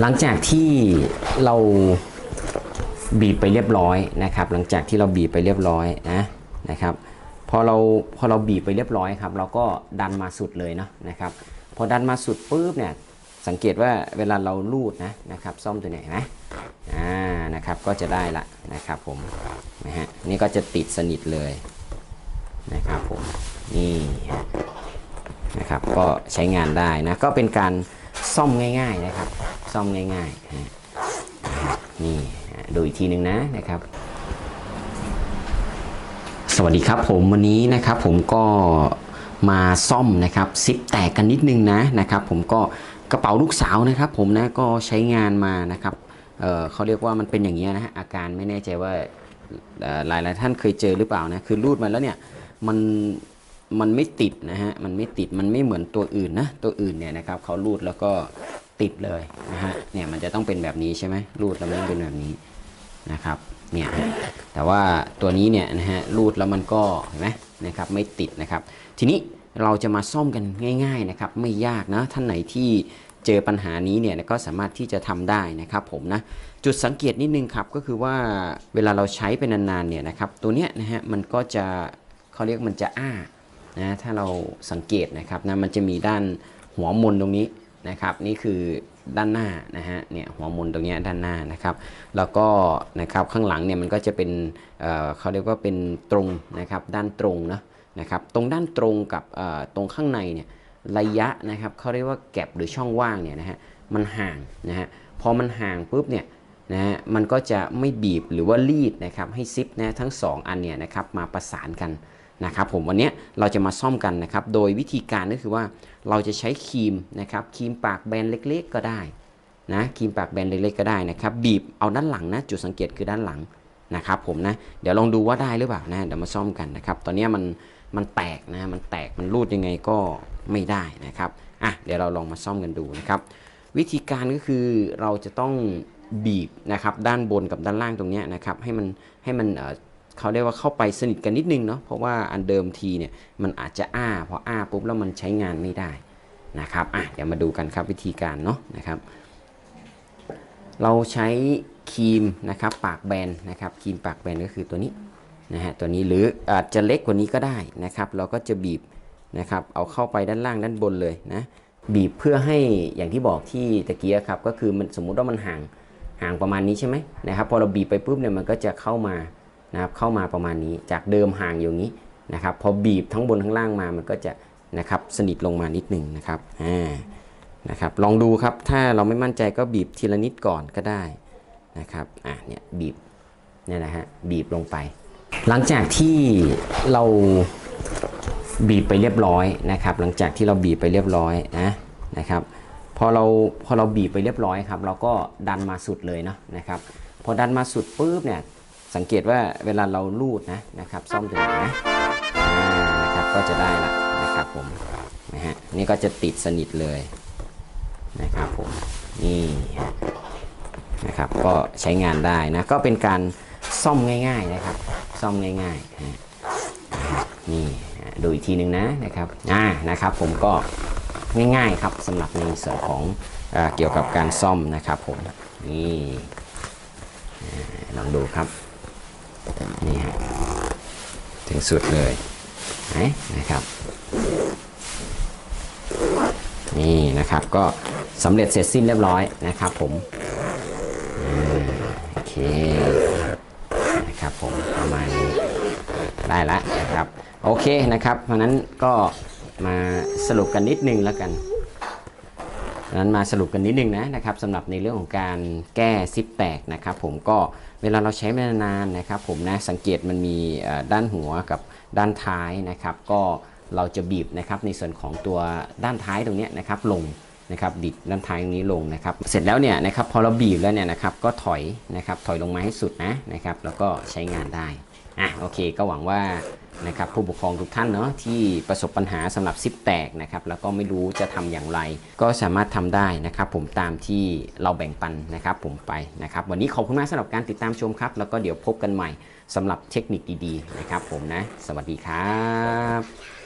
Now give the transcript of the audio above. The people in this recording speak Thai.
หลังจากที่เราบีบไปเรียบร้อยนะครับ หลังจากที่เราบีบไปเรียบร้อยนะนะครับ พอเราพอเราบีบไปเรียบร้อยครับ เราก็ดันมาสุดเลยเนาะนะครับ พอดันมาสุดปุ๊บเนี่ยสังเกตว่าเวลาเราลูดนะนะครับซ่อมตัวไหนนไหมอ่านะครับก็จะได้ละนะครับผมนะฮะนี่ก็จะติดสนิทเลยนะครับผมนี่นะครับก็ใช้งานได้นะก็เป็นการ ซ่อมง่าย ๆนะครับ ซ่อมง่ายๆนี่ดูอีกทีหนึ่งนะนะครับ สวัสดีครับผมวันนี้นะครับผมก็มาซ่อมนะครับซิปแตกกันนิดนึงนะนะครับ ผมก็กระเป๋าลูกสาวนะครับ ผมนะก็ใช้งานมานะครับเเขาเรียกว่ามันเป็นอย่างนี้ยนะฮะอาการไม่แน่ใจว่าหลายหลายท่านเคยเจอหรือเปล่านะคือรูดมาแล้วเนี่ยมัน มันไม่ติดนะฮะ มันไม่ติด มันไม่เหมือนตัวอื่นนะ ตัวอื่นเนี่ยนะครับเขารูดแล้วก็ติดเลยนะฮะ เนี่ยมันจะต้องเป็นแบบนี้ใช่ไหมรูดแล้วมันเป็นแบบนี้นะครับ เนี่ย แต่ว่าตัวนี้เนี่ยนะฮะรูดแล้วมันก็เห็นไหมนะครับไม่ติดนะครับ ทีนี้เราจะมาซ่อมกันง่าย ๆนะครับ ไม่ยากนะท่านไหนที่เจอปัญหานี้เนี่ยก็สามารถที่จะทำได้นะครับผมนะจุดสังเกตนิดนึงครับก็คือว่าเวลาเราใช้เป็นนานๆเนี่ยนะครับตัวเนี้ยนะฮะมันก็จะเขาเรียกมันจะอ้า นะถ้าเราสังเกตนะครับนะมันจะมีด้านหัวมนตรงนี้นะครับ นี่คือด้านหน้านะฮะเนี่ยหัวมนตรงนี้ด้านหน้านะครับ แล้วก็นะครับข้างหลังเนี่ยมันก็จะเป็นเอ่อเขาเรียกว่าเป็นตรงนะครับด้านตรงนะนะครับตรงด้านตรงกับเอ่อตรงข้างในเนี่ยระยะนะครับเขาเรียกว่าแก็บหรือช่องว่างเนี่ยนะฮะมันห่างนะฮะพอมันห่างปุ๊บเนี่ยนะฮะมันก็จะไม่บีบหรือว่ารีดนะครับให้ซิปนะทั้งสองอันเนี่ยนะครับมาประสานกัน นะครับผมวันนี้เราจะมาซ่อมกันนะครับ โดยวิธีการก็คือว่าเราจะใช้ครีมนะครับครีมปากแบนเล็กๆ ก็ได้นะครีมปากแบนเล็กๆก็ได้นะครับบีบเอาด้านหลังนะจุดสังเกตคือด้านหลังนะครับผมนะเดี๋ยวลองดูว่าได้หรือเปล่านะเดี๋ยวมาซ่อมกันนะครับ ตอนนี้มันมันแตกนะมันแตกมันรูดยังไงก็ไม่ได้นะครับอะเดี๋ยวเราลองมาซ่อมกันดูนะครับ วิธีการก็คือเราจะต้องบีบนะครับด้านบนกับด้านล่างตรงนี้นะครับให้มันให้มันเอ่อ เขาเรียกว่าเข้าไปสนิทกันนิดนึงเนาะเพราะว่าอันเดิมทีเนี่ยมันอาจจะอ้าพออ้าปุ๊บแล้วมันใช้งานไม่ได้นะครับอะเดี๋ยวมาดูกันครับวิธีการเนาะนะครับ เราใช้ครีมนะครับปากแบนนะครับครีมปากแบนก็คือตัวนี้นะฮะตัวนี้หรืออาจจะเล็กกว่านี้ก็ได้นะครับ เราก็จะบีบนะครับเอาเข้าไปด้านล่างด้านบนเลยนะบีบเพื่อให้อย่างที่บอกที่ตะเกียครับก็คือมันสมมุติว่ามันห่างห่างประมาณนี้ใช่ไหมนะครับพอเราบีบไปปุ๊บเนี่ยมันก็จะเข้ามา นะครับเข้ามาประมาณนี้จากเดิมห่างอย่างนี้นะครับพอบีบทั้งบนทั้งล่างมามันก็จะนะครับสนิทลงมานิดหนึ่งนะครับอ่านะครับลองดูครับถ้าเราไม่มั่นใจก็บีบทีละนิดก่อนก็ได้นะครับอะเนี่ยบีบเนี่ยนะฮะบีบลงไป หลังจากที่เราบีบไปเรียบร้อยนะครับ หลังจากที่เราบีบไปเรียบร้อยนะนะครับพอเราพอเราบีบไปเรียบร้อยครับ เราก็ดันมาสุดเลยเนาะนะครับ พอดันมาสุดปุ๊บเนี่ย สังเกตว่าเวลาเราลูดนะนะครับซ่อมตัวไหนนะนะครับก็จะได้ละนะครับผมนะฮะนี่ก็จะติดสนิทเลยนะครับผมนี่นะครับก็ใช้งานได้นะก็เป็นการซ่อมง่ายๆนะครับ ซ่อมง่ายๆนะนี่ดูอีกทีหนึ่งนะนะครับอ่านะครับผมก็ง่ายๆครับสำหรับในส่วนของอเกี่ยวกับการซ่อมนะครับผมนี่ลองดูครับ นี่ฮะถึงสุดเลยไหนะครับนี่นะครับก็สำเร็จเสร็จสิ้นเรียบร้อยนะครับผมโอเคนะครับผมประมาณนี้ได้แล้วนะครับโอเคนะครับเพราะนั้นก็มาสรุปกันนิดนึงแล้วกัน นั้นมาสรุปกันนิดนึงนะนะครับสำหรับในเรื่องของการแก้ซิปแตกนะครับผมก็เวลาเราใช้ไปนานนะครับผมนะสังเกตมันมีด้านหัวกับด้านท้ายนะครับ ก็เราจะบีบนะครับในส่วนของตัวด้านท้ายตรงนี้นะครับลงนะครับบิดด้านท้ายตรงนี้ลงนะครับ เสร็จแล้วเนี่ยนะครับพอเราบีบแล้วเนี่ยนะครับก็ถอยนะครับถอยลงมาให้สุดนะนะครับแล้วก็ใช้งานได้ อะโอเคก็หวังว่านะครับผู้ปกครองทุกท่านเนาะที่ประสบปัญหาสำหรับซิปแตกนะครับแล้วก็ไม่รู้จะทำอย่างไร ก็สามารถทำได้นะครับ ผมตามที่เราแบ่งปันนะครับ ผมไปนะครับ วันนี้ขอบคุณมากสำหรับการติดตามชมครับ แล้วก็เดี๋ยวพบกันใหม่สำหรับเทคนิคดีๆนะครับ ผมนะ สวัสดีครับ